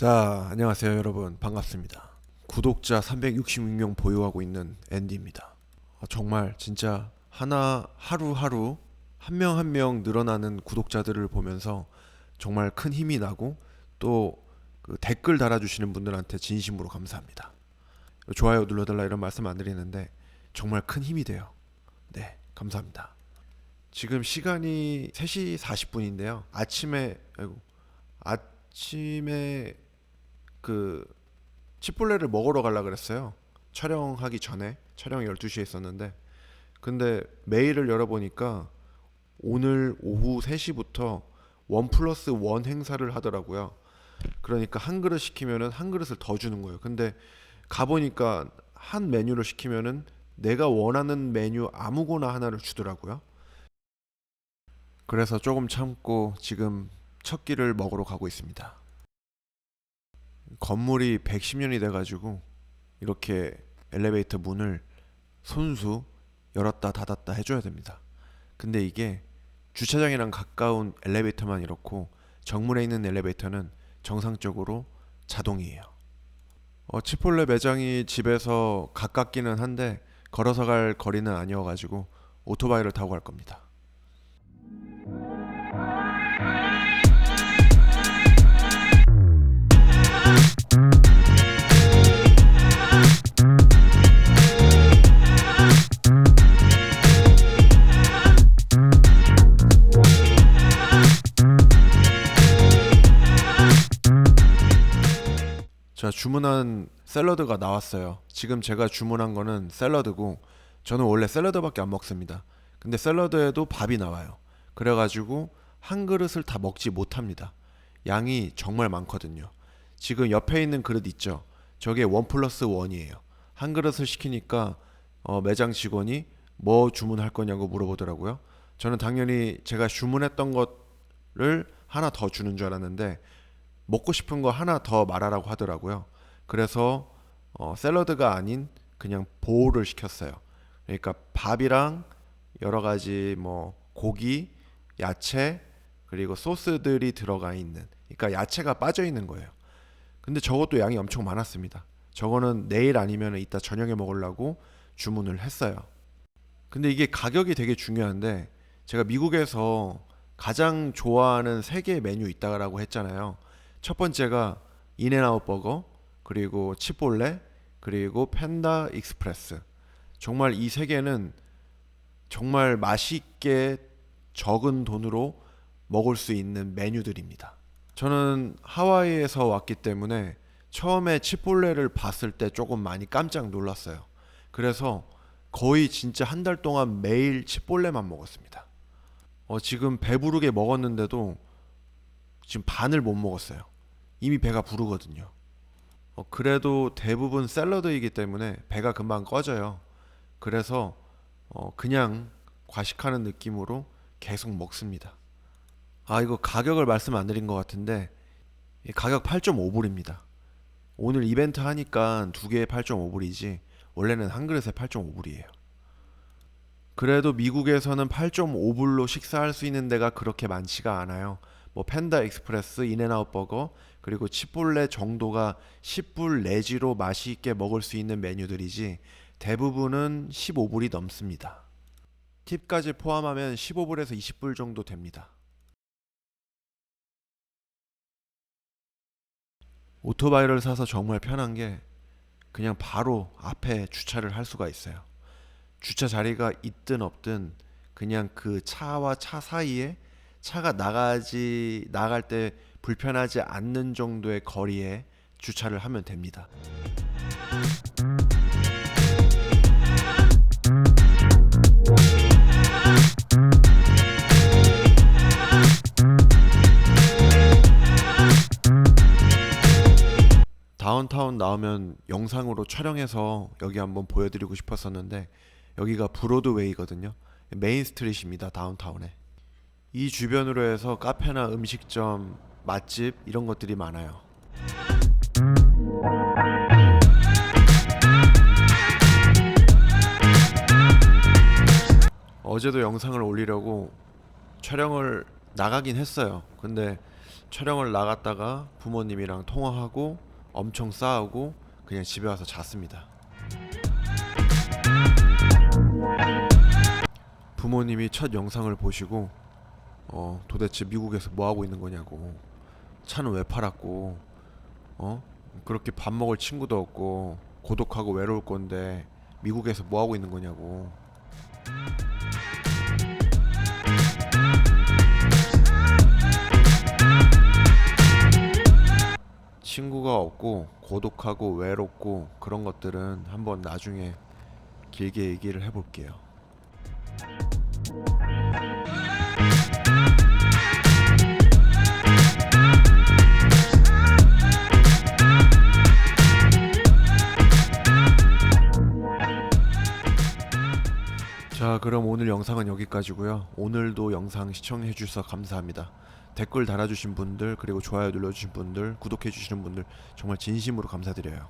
자, 안녕하세요, 여러분. 반갑습니다. 구독자 366명 보유하고 있는 앤디입니다. 어, 정말 진짜 하나 하루하루 한 명 한 명 늘어나는 구독자들을 보면서 정말 큰 힘이 나고 또 그 댓글 달아주시는 분들한테 진심으로 감사합니다. 좋아요 눌러달라 이런 말씀 안 드리는데 정말 큰 힘이 돼요. 네, 감사합니다. 지금 시간이 3시 40분인데요. 아침에 아이고 아침에 그 치폴레를 먹으러 가려 그랬어요. 촬영하기 전에 촬영 12시에 있었는데 근데 메일을 열어보니까 오늘 오후 3시부터 원 플러스 원 행사를 하더라고요. 그러니까 한 그릇 시키면은 한 그릇을 더 주는 거예요. 근데 가보니까 한 메뉴를 시키면은 내가 원하는 메뉴 아무거나 하나를 주더라고요. 그래서 조금 참고 지금 첫 끼를 먹으러 가고 있습니다. 건물이 110년이 돼가지고 이렇게 엘리베이터 문을 손수 열었다 닫았다 해줘야 됩니다. 근데 이게 주차장이랑 가까운 엘리베이터만 이렇고 정문에 있는 엘리베이터는 정상적으로 자동이에요. 어, 치폴레 매장이 집에서 가깝기는 한데 걸어서 갈 거리는 아니어가지고 오토바이를 타고 갈 겁니다. 주문한 샐러드가 나왔어요. 지금 제가 주문한 거는 샐러드고 저는 원래 샐러드밖에 안 먹습니다. 근데 샐러드에도 밥이 나와요. 그래가지고 한 그릇을 다 먹지 못합니다. 양이 정말 많거든요. 지금 옆에 있는 그릇 있죠. 저게 원 플러스 원이에요. 한 그릇을 시키니까 어, 매장 직원이 뭐 주문할 거냐고 물어보더라고요. 저는 당연히 제가 주문했던 것을 하나 더 주는 줄 알았는데 먹고 싶은 거 하나 더 말하라고 하더라고요. 그래서 어, 샐러드가 아닌 그냥 보울을 시켰어요. 그러니까 밥이랑 여러 가지 뭐 고기, 야채 그리고 소스들이 들어가 있는. 그러니까 야채가 빠져 있는 거예요. 근데 저것도 양이 엄청 많았습니다. 저거는 내일 아니면 이따 저녁에 먹으려고 주문을 했어요. 근데 이게 가격이 되게 중요한데 제가 미국에서 가장 좋아하는 세 개의 메뉴 있다라고 했잖아요. 첫 번째가 인앤아웃 버거, 그리고 치폴레, 그리고 팬다 익스프레스. 정말 이 세 개는 정말 맛있게 적은 돈으로 먹을 수 있는 메뉴들입니다. 저는 하와이에서 왔기 때문에 처음에 치폴레를 봤을 때 조금 많이 깜짝 놀랐어요. 그래서 거의 진짜 한 달 동안 매일 치폴레만 먹었습니다. 어, 지금 배부르게 먹었는데도 지금 반을 못 먹었어요. 이미 배가 부르거든요. 어, 그래도 대부분 샐러드이기 때문에 배가 금방 꺼져요. 그래서 어, 그냥 과식하는 느낌으로 계속 먹습니다. 아 이거 가격을 말씀 안 드린 것 같은데 이 가격 8.5불입니다. 오늘 이벤트 하니까 두 개에 8.5불이지 원래는 한 그릇에 8.5불이에요. 그래도 미국에서는 8.5불로 식사할 수 있는 데가 그렇게 많지가 않아요. 뭐 팬다 익스프레스, 인앤아웃 버거, 그리고 치폴레 정도가 10불 내지로 맛있게 먹을 수 있는 메뉴들이지 대부분은 15불이 넘습니다. 팁까지 포함하면 15불에서 20불 정도 됩니다. 오토바이를 사서 정말 편한 게 그냥 바로 앞에 주차를 할 수가 있어요. 주차 자리가 있든 없든 그냥 그 차와 차 사이에 차가 나가지 나갈 때 불편하지 않는 정도의 거리에 주차를 하면 됩니다. 다운타운 나오면 영상으로 촬영해서 여기 한번 보여드리고 싶었었는데 여기가 브로드웨이거든요. 메인 스트릿입니다. 다운타운에. 이 주변으로 해서 카페나 음식점, 맛집 이런 것들이 많아요. 어제도 영상을 올리려고 촬영을 나가긴 했어요. 근데 촬영을 나갔다가 부모님이랑 통화하고 엄청 싸우고 그냥 집에 와서 잤습니다. 부모님이 첫 영상을 보시고 어 도대체 미국에서 뭐 하고 있는 거냐고. 차는 왜 팔았고 어? 그렇게 밥 먹을 친구도 없고 고독하고 외로울 건데 미국에서 뭐 하고 있는 거냐고. 친구가 없고 고독하고 외롭고 그런 것들은 한번 나중에 길게 얘기를 해볼게요. 자, 그럼 오늘 영상은 여기까지고요. 오늘도 영상 시청해 주셔서 감사합니다. 댓글 달아주신 분들 그리고 좋아요 눌러주신 분들 구독해 주시는 분들 정말 진심으로 감사드려요.